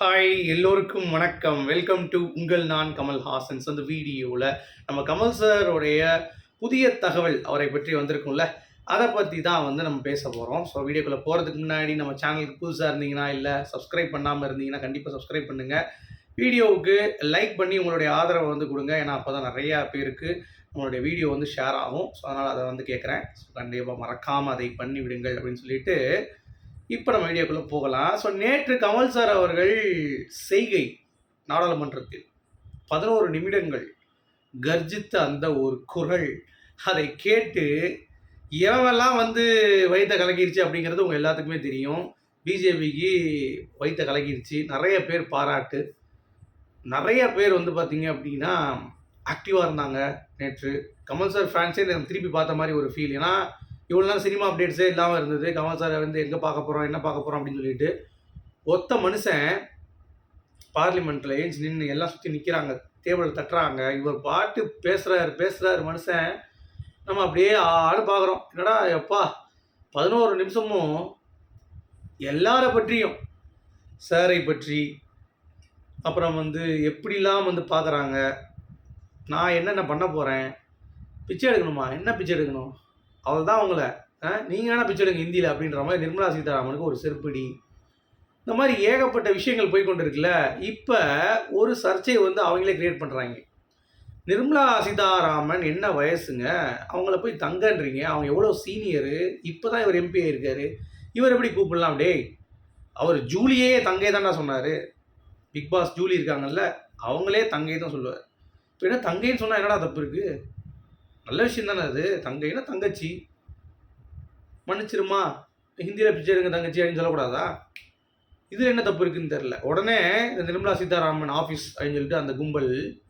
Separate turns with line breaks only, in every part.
Hi எல்லோருக்கும் வணக்கம். Welcome to உங்கள் நான் கமல் ஹாசன்ஸ் அந்த வீடியோவில் நம்ம கமல் சாரோடைய புதிய தகவல் அவரை பற்றி வந்திருக்கும்ல அதை பற்றி தான் வந்து நம்ம பேச போகிறோம் ஸோ வீடியோக்குள்ளே போகிறதுக்கு முன்னாடி நம்ம சேனலுக்கு புதுசாக இருந்தீங்கன்னா இல்லை சப்ஸ்கிரைப் பண்ணாமல் இருந்தீங்கன்னா கண்டிப்பாக சப்ஸ்கிரைப் பண்ணுங்கள் வீடியோவுக்கு லைக் பண்ணி உங்களுடைய ஆதரவை வந்து கொடுங்க. ஏன்னா அப்போ தான் நிறையா பேருக்கு உங்களுடைய வீடியோ வந்து ஷேர் ஆகும். ஸோ அதனால் அதை வந்து கேட்குறேன் ஸோ கண்டிப்பாக மறக்காமல் அதை பண்ணி விடுங்கள் அப்படின்னு சொல்லிட்டு இப்போ நம்ம வீடியோக்குள்ளே போகலாம். ஸோ நேற்று கமல் சார் அவர்கள் செய்கை நாடாளுமன்றத்தில் பதினோரு நிமிடங்கள் கர்ஜித்த அந்த ஒரு குரல். அதை கேட்டு எவெல்லாம் வந்து வைத்த கலக்கிருச்சு அப்படிங்கிறது உங்கள் எல்லாத்துக்குமே தெரியும். பிஜேபிக்கு வைத்த கலக்கிருச்சு நிறைய பேர் பாராட்டு. நிறைய பேர் வந்து பார்த்தீங்க அப்படின்னா ஆக்டிவாக இருந்தாங்க நேற்று. கமல் சார் ஃபேன்ஸே திருப்பி பார்த்த மாதிரி ஒரு ஃபீல் ஏன்னா இவ்வளோ நாள் சினிமா அப்டேட்ஸே இல்லாமல் இருந்தது. கமல் சாரை வந்து எங்கே பார்க்க போகிறோம் என்ன பார்க்க போகிறோம் அப்படின்னு சொல்லிட்டு ஒத்த மனுஷன் பார்லிமெண்ட்டில் ஏஞ்சி நின்று எல்லாம் சுற்றி நிற்கிறாங்க டேபிள் தட்டுறாங்க. இவர் பாட்டு பேசுகிறாரு பேசுகிறாரு மனுஷன். நம்ம அப்படியே ஆடு பார்க்குறோம் என்னடா எப்பா பதினோரு நிமிஷமும் எல்லாரை பற்றியும் சாரை பற்றி அப்புறம் வந்து எப்படிலாம் வந்து பார்க்குறாங்க நான் என்னென்ன பண்ண போகிறேன் பிச்சை எடுக்கணுமா? என்ன பிச்சை எடுக்கணும்? அவள் தான் அவங்கள நீங்கள் வேணால் பிச்சை எடுங்க ஹிந்தியில் அப்படின்ற மாதிரி நிர்மலா சீதாராமனுக்கு ஒரு செருப்படி. இந்த மாதிரி ஏகப்பட்ட விஷயங்கள் போய் கொண்டு இருக்குல்ல இப்போ ஒரு சர்ச்சையை வந்து அவங்களே கிரியேட் பண்ணுறாங்க நிர்மலா சீதாராமன் என்ன வயசுங்க? அவங்கள போய் தங்கன்றீங்க. அவங்க எவ்வளோ சீனியரு இப்போ தான் இவர் எம்பி ஆயிருக்காரு இவர் எப்படி கூப்பிடலாம்? டேய் அவர் ஜூலியே தங்கை தானே சொன்னார். பிக் பாஸ் ஜூலி இருக்காங்கல்ல அவங்களே தங்கை தான் சொல்லுவார். இப்போ என்ன தங்கைன்னு சொன்னால் என்னடா தப்பு இருக்குது நல்ல விஷயம் தானே அது. தங்கைன்னா தங்கச்சி. மன்னிச்சிருமா. ஹிந்தியில் பிச்சை எடுங்க தங்கச்சி அப்படின்னு சொல்லக்கூடாதா? இதில் என்ன தப்பு இருக்குன்னு தெரில உடனே இந்த நிர்மலா சீதாராமன் ஆஃபீஸ் அப்படின்னு சொல்லிட்டு அந்த கும்பல்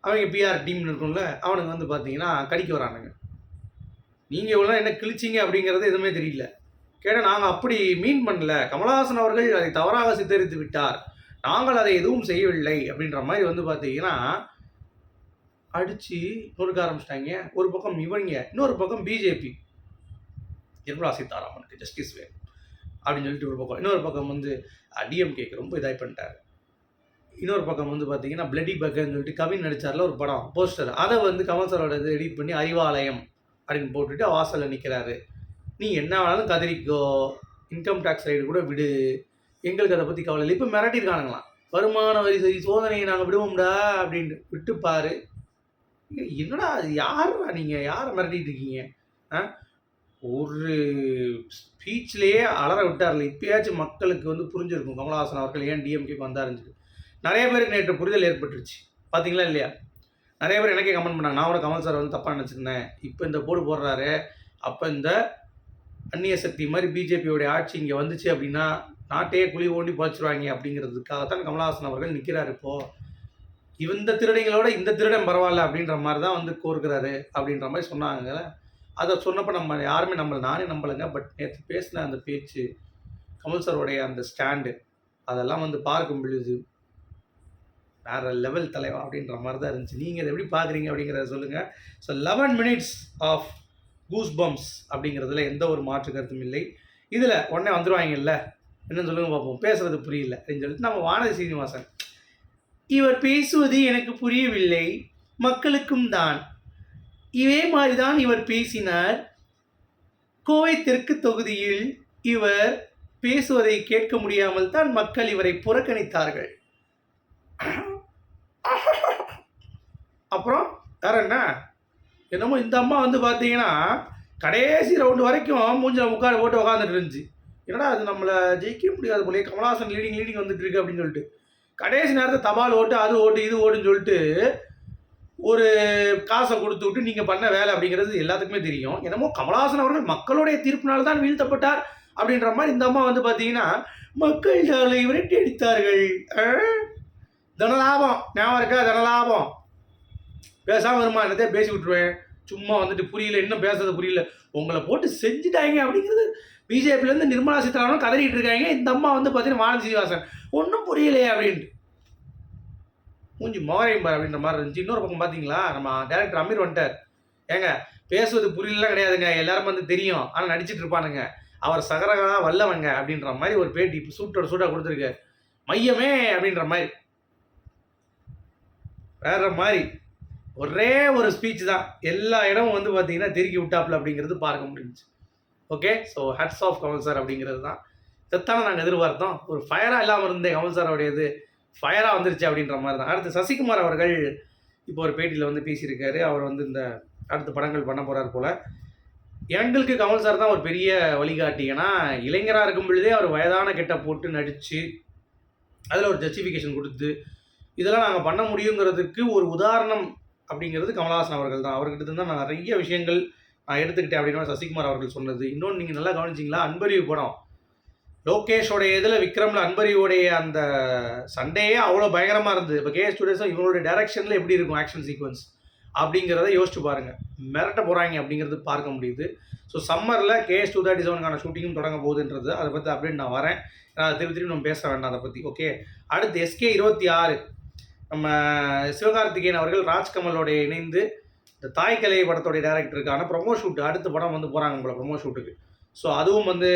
அவங்க பிஆர் டீம்னு இருக்கும்ல அவனுங்க வந்து பார்த்தீங்கன்னா கடிக்க வரானுங்க. நீங்கள் இவ்வளோ என்ன கிழிச்சிங்க அப்படிங்கிறது எதுவுமே தெரியல. கேட்டால் நாங்கள் அப்படி மீன் பண்ணல. கமலஹாசன் அவர்கள் அதை தவறாக சித்தரித்து விட்டார். நாங்கள் அதை எதுவும் செய்யவில்லை அப்படின்ற மாதிரி வந்து பார்த்தீங்கன்னா அடித்து நொறுக்க ஆரம்பிச்சிட்டாங்க. ஒரு பக்கம் இவங்க இன்னொரு பக்கம் பிஜேபி. நிர்மலா சீதாராமனுக்கு ஜஸ்டிஸ் வேணும். அப்படின்னு சொல்லிட்டு ஒரு பக்கம் இன்னொரு பக்கம் வந்து டிஎம்கேக்கு ரொம்ப இதாகி பண்ணிட்டாரு. இன்னொரு பக்கம் வந்து பார்த்தீங்கன்னா பிளடி பக்கன்னு சொல்லிட்டு கவின் நடித்தார்ல ஒரு படம் போஸ்டர் அதை வந்து கமல் சாரோட இது எடிட் பண்ணி அறிவாலயம் அப்படின்னு போட்டுட்டு வாசலில் நிற்கிறாரு நீ என்ன வேணாலும் கதறிக்கோ இன்கம் டேக்ஸ் ரைடு கூட விடு. எங்களுக்கு அதை பற்றி கவலை இல்லை. இப்போ மிரட்டியிருக்கானுங்களாம். வருமான வரி சரி சோதனையை நாங்கள் விடுவோம்டா அப்படின்ட்டு விட்டுப்பார். என்னடா யாரா நீங்கள் யாரை மிரட்டிட்டு இருக்கீங்க? ஆ? ஒரு ஸ்பீச்லேயே அலற விட்டார்ல. இப்பயாச்சும் மக்களுக்கு வந்து புரிஞ்சிருக்கும். கமலஹாசன் அவர்கள் ஏன் டிஎம்கேக்கு வந்தாருன்னு நிறைய பேருக்கு நேற்று புரிதல் ஏற்பட்டுருச்சு. பார்த்தீங்களா இல்லையா? நிறைய பேர் எனக்கே கமெண்ட் பண்ணாங்க. நான் கூட கமல் சார் வந்து தப்பாக நினச்சிருந்தேன். இப்போ இந்த போர்டு போடுறாரு. அப்போ இந்த அந்நிய சக்தி மாதிரி பிஜேபியோடைய ஆட்சி இங்கே வந்துச்சு அப்படின்னா நாட்டையே குழி ஓண்டி புழைச்சிருவாங்க அப்படிங்கிறதுக்காகத்தான் கமலஹாசன் அவர்கள் நிற்கிறார் இப்போது இந்த திருடங்களோட இந்த திருடன் பரவாயில்ல அப்படின்ற மாதிரி தான் வந்து கோருக்கிறாரு அப்படின்ற மாதிரி சொன்னாங்க. அதை சொன்னப்போ நம்ம யாருமே நம்மளை நானே நம்பலைங்க. பட் நேற்று பேசின அந்த பேச்சு கமல் சாரோடைய அந்த ஸ்டாண்டு அதெல்லாம் வந்து பார்க்கும் பொழுது வேற லெவல் தலைவா அப்படின்ற மாதிரி தான் இருந்துச்சு. நீங்கள் இதை எப்படி பார்க்குறீங்க அப்படிங்கிறத சொல்லுங்கள் so eleven minutes of goose bumps அப்படிங்கிறதுல எந்த ஒரு மாற்று கருத்தும் இல்லை. இதில் உடனே வந்துடுவாங்கல்ல என்னன்னு சொல்லுங்க பார்ப்போம். பேசுறது புரியல அப்படின்னு சொல்லிட்டு நம்ம வானதி சீனிவாசன் இவர் பேசுவது எனக்கு புரியவில்லை மக்களுக்கும் தான். இதே மாதிரி தான் இவர் பேசினார். கோவை தெற்கு தொகுதியில் இவர் பேசுவதை கேட்க முடியாமல் தான் மக்கள் இவரை புறக்கணித்தார்கள். அப்புறம் வேற என்ன? என்னமோ இந்த அம்மா வந்து பார்த்தீங்கன்னா கடைசி ரவுண்டு வரைக்கும் மூஞ்சில் உட்கார போட்டு உட்காந்துட்டு இருந்துச்சு. என்னடா அது நம்மளை ஜெயிக்க முடியாது போலே கமலஹாசன் லீடிங் லீடிங் வந்துட்டு இருக்கு அப்படின்னு சொல்லிட்டு. கடைசி நேரத்தில் தபால் ஓட்டு அது ஓட்டு இது ஓட்டுன்னு சொல்லிட்டு ஒரு காசை கொடுத்து விட்டு நீங்கள் பண்ண வேலை அப்படிங்கிறது எல்லாத்துக்குமே தெரியும். என்னமோ கமலஹாசன் அவர்கள் மக்களுடைய தீர்ப்பினால் தான் வீழ்த்தப்பட்டார் அப்படின்ற மாதிரி இந்த அம்மா வந்து பார்த்தீங்கன்னா மக்கள் சாலை விரட்டி அடித்தார்கள். தனலாபம். ஞாபகம் இருக்கா? தனலாபம். பேசாமல் வருமா பேசி விட்டுருவேன் சும்மா வந்துட்டு புரியல இன்னும் பேசுறது புரியல. உங்களை போட்டு செஞ்சுட்டாங்க அப்படிங்கிறது பிஜேபிலேருந்து நிர்மலா சீதாராமன் கதறிட்டு இருக்காங்க. இந்த அம்மா வந்து பார்த்தீங்கன்னா வானதி சீனிவாசன். ஒன்றும் புரியலையே அப்படின்ட்டு. மூஞ்சி மோரையும் பாரு அப்படின்ற மாதிரி இருந்துச்சு. இன்னொரு பக்கம் பார்த்தீங்களா நம்ம டேரக்டர் அமீர் வந்துட்டார். ஏங்க பேசுவது புரியலாம் கிடையாதுங்க. எல்லாரும் வந்து தெரியும். ஆனால் நடிச்சிட்டு இருப்பானுங்க. அவர் சகரகா வல்லவங்க அப்படின்ற மாதிரி ஒரு பேட்டி இப்போ சூட்டோட சூட்டாக கொடுத்துருக்கு மையமே அப்படின்ற மாதிரி. வேற மாதிரி. ஒரே ஒரு ஸ்பீச் தான். எல்லா இடமும் வந்து பார்த்தீங்கன்னா திருக்கி விட்டாப்ல அப்படிங்கிறது பார்க்க முடிஞ்சுச்சு. Okay so hats off Kamal sir அப்படிங்கிறது தான். செத்தான நாங்கள் எதிர்பார்த்தோம். ஒரு ஃபயராக இல்லாமல் இருந்தே கமல் சாரோடையது ஃபயராக வந்துருச்சு அப்படின்ற மாதிரி தான். அடுத்து சசிகுமார் அவர்கள் இப்போ ஒரு பேட்டியில் வந்து பேசியிருக்காரு. அவர் வந்து இந்த அடுத்த படங்கள் பண்ண போகிறார் போல். எங்களுக்கு கமல் சார் தான் ஒரு பெரிய வழிகாட்டி. ஏன்னா இளைஞராக இருக்கும் பொழுதே அவர் வயதான கெட்ட போட்டு நடித்து அதில் ஒரு ஜஸ்டிஃபிகேஷன் கொடுத்து இதெல்லாம் நாங்கள் பண்ண முடியுங்கிறதுக்கு ஒரு உதாரணம் அப்படிங்கிறது கமலஹாசன் அவர்கள் தான். அவர்கிட்ட இருந்து நான் நிறைய விஷயங்கள் நான் எடுத்துக்கிட்டேன் அப்படின்னு சசிகுமார் அவர்கள் சொன்னது. இன்னொன்று நீங்கள் நல்லா கவனிச்சிங்களா? அன்பறிவு படம். லோகேஷோடைய இதில் விக்ரமில் அன்பறிவுடைய அந்த சண்டையே அவ்வளோ பயங்கரமாக இருந்தது. இப்போ கே ஸ்டூடியோஸும் இவங்களுடைய டைரக்ஷனில் எப்படி இருக்கும் ஆக்ஷன் சீக்வன்ஸ் அப்படிங்கிறத யோசிச்சு பாருங்கள் மிரட்ட போகிறாங்க அப்படிங்கிறது பார்க்க முடியுது. ஸோ சம்மரில் கேஎஸ் டூ தேர்ட்டி செவனுக்கான ஷூட்டிங்கும் தொடங்க போகுதுன்றது. அதை பற்றி அப்படின்னு நான் வரேன். நான் திருப்பி திருப்பி நம்ம பேச வேண்டாம் அதை பற்றி ஓகே அடுத்து எஸ்கே இருபத்தி ஆறு. நம்ம சிவகார்த்திகேயன் அவர்கள் ராஜ்கமலோடைய இணைந்து இந்த தாய் கலை படத்தோடைய டேரக்டருக்கான ப்ரொமோ ஷூட் அடுத்த படம் வந்து போகிறாங்க உங்களை ப்ரொமோ ஷூட்டுக்கு ஸோ அதுவும் வந்து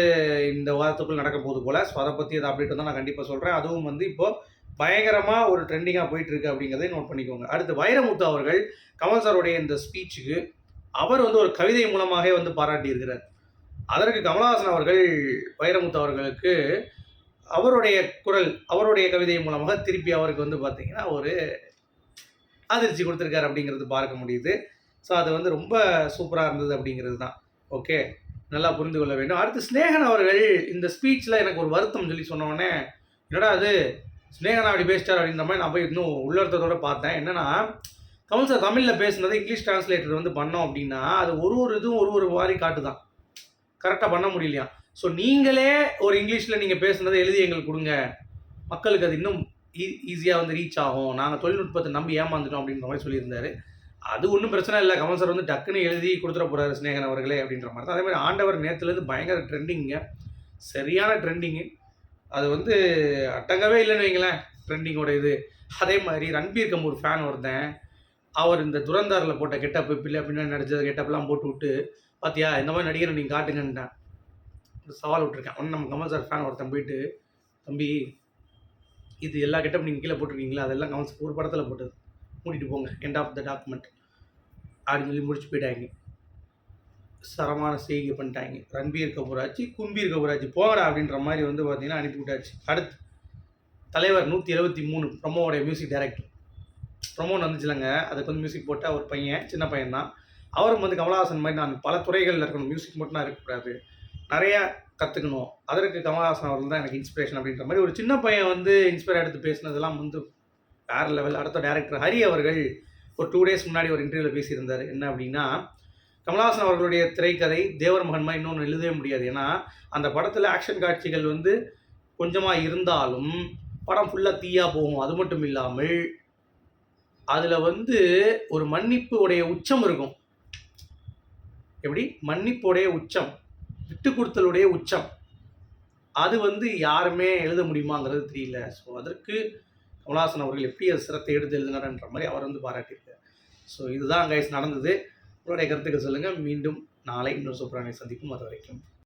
இந்த வாரத்துக்குள் நடக்க போகுது போல். ஸோ அதை பற்றி அதை அப்டேட் வந்து நான் கண்டிப்பாக சொல்கிறேன் அதுவும் வந்து இப்போது பயங்கரமாக ஒரு ட்ரெண்டிங்காக போயிட்டுருக்கு அப்படிங்கிறதே நோட் பண்ணிக்கோங்க. அடுத்து வைரமுத்து அவர்கள் கமல் சாருடைய இந்த ஸ்பீச்சுக்கு அவர் வந்து ஒரு கவிதை மூலமாகவே வந்து பாராட்டியிருக்கிறார். அதற்கு கமலஹாசன் அவர்கள் வைரமுத்து அவர்களுக்கு அவருடைய குரல் அவருடைய கவிதை மூலமாக திருப்பி அவருக்கு வந்து பார்த்தீங்கன்னா ஒரு அதிர்ச்சி கொடுத்துருக்காரு அப்படிங்கிறது பார்க்க முடியுது. ஸோ அது வந்து ரொம்ப சூப்பராக இருந்தது அப்படிங்கிறது தான். ஓகே நல்லா புரிந்து கொள்ள வேண்டும். அடுத்து ஸ்னேகன் அவர்கள் இந்த ஸ்பீச்சில் எனக்கு ஒரு வருத்தம் சொல்லி சொன்னோடனே என்னடா அது ஸ்னேகனா அப்படி பேசிட்டார் அப்படின்ற மாதிரி நான் போய் இன்னும் உள்ளர்த்தத்தோடு பார்த்தேன். என்னென்னா கமல் சார் தமிழில் பேசுனதை இங்கிலீஷ் டிரான்ஸ்லேட்டர் வந்து பண்ணோம் அப்படின்னா அது ஒரு ஒரு இதுவும் ஒரு ஒரு மாதிரி காட்டுதான். கரெக்டாக பண்ண முடியலையா ஸோ நீங்களே ஒரு இங்கிலீஷில் நீங்கள் பேசுனதை எழுதி எங்களுக்கு கொடுங்க. மக்களுக்கு அது இன்னும் e-, ஈ ஈஸியாக வந்து ரீச் ஆகும். நாங்கள் தொழில்நுட்பத்தை நம்பி ஏமாந்துட்டோம் அப்படின்ற மாதிரி சொல்லியிருந்தாரு. அது ஒன்றும் பிரச்சனை இல்லை. கமல் சார் வந்து டக்குன்னு எழுதி கொடுத்துட போகிறாரு ஸ்நேகன் அவர்களே அப்படின்ற மாதிரி தான். அதே மாதிரி ஆண்டவர் நேரத்துலேருந்து பயங்கர ட்ரெண்டிங்க சரியான ட்ரெண்டிங்கு அது வந்து அட்டங்கவே இல்லைன்னு வைங்களேன் ட்ரெண்டிங்கோட இது. அதே மாதிரி ரன்பீர் கபூர் ஃபேன் ஒருத்தன் அவர் இந்த துரந்தாரில் போட்ட கெட்டப்பு பிள்ளை அப்படின்னு நடிச்சது கெட்டப்லாம் போட்டு விட்டு பார்த்தியா இந்த மாதிரி நடிகரை நீங்கள் காட்டுங்கன்ட்டேன். ஒரு சவால் விட்டுருக்கேன். ஒன்று நம்ம கமல் சார் ஃபேன் ஒருத்தன் போயிட்டு தம்பி இது எல்லா கெட்டப் நீங்கள் கீழே போட்டிருக்கீங்களா? அதெல்லாம் கமல் ஒரு படத்தில் போட்டது. மூடிட்டு போங்க. எண்ட் ஆஃப் த டாக்குமெண்ட் அப்படின்னு சொல்லி முடிச்சு போயிட்டாங்க. சரமான செய்கை பண்ணிட்டாங்க. ரன்பீர் கபூராச்சு கும்பீர் கபூராச்சு போங்கடா அப்படின்ற மாதிரி வந்து பார்த்தீங்கன்னா அனுப்பி விட்டாச்சு. அடுத்து தலைவர் நூற்றி எழுபத்தி மூணு ப்ரொமோவோடைய மியூசிக் டைரக்டர் ப்ரொமோன் வந்துச்சுலங்க. அதுக்கு வந்து மியூசிக் போட்டால் ஒரு பையன் சின்ன பையன் தான் அவரும் வந்து கமலஹாசன் மாதிரி நான் பல துறைகளில் இருக்கணும். மியூசிக் மட்டும் தான் இருக்கக்கூடாது. நிறையா கற்றுக்கணும் அதற்கு கமல்ஹாசன் அவர்கள் தான் எனக்கு இன்ஸ்பிரேஷன் அப்படின்ற மாதிரி ஒரு சின்ன பையன் வந்து இன்ஸ்பயர் எடுத்து பேசினதெல்லாம் வந்து வேறு லெவல் அடுத்த டேரக்டர் ஹரி அவர்கள் ஒரு டூ டேஸ் முன்னாடி ஒரு இன்டர்வியூவில் பேசியிருந்தார். என்ன அப்படின்னா கமலஹாசன் அவர்களுடைய திரைக்கதை தேவர் மகன்மா இன்னொன்று எழுதவே முடியாது. ஏன்னா அந்த படத்தில் ஆக்ஷன் காட்சிகள் வந்து கொஞ்சமாக இருந்தாலும் படம் ஃபுல்லாக தீயாக போகும். அது மட்டும் இல்லாமல் அதில் வந்து ஒரு மன்னிப்பு உடைய உச்சம் இருக்கும். எப்படி? மன்னிப்புடைய உச்சம். விட்டு கொடுத்தலுடைய உச்சம். அது வந்து யாருமே எழுத முடியுமாங்கிறது தெரியல. ஸோ அதற்கு கமலஹாசன் அவர்கள் எப்படி அது சிரத்தை எடுத்து எழுதினார்ன்ற மாதிரி அவர் வந்து பாராட்டியிருக்கார். ஸோ இதுதான் கைஸ் நடந்தது. உங்களுடைய கருத்துக்கள் சொல்லுங்கள் மீண்டும் நாளை இன்னொரு சூப்பரான சந்திக்கும் அது வரைக்கும்.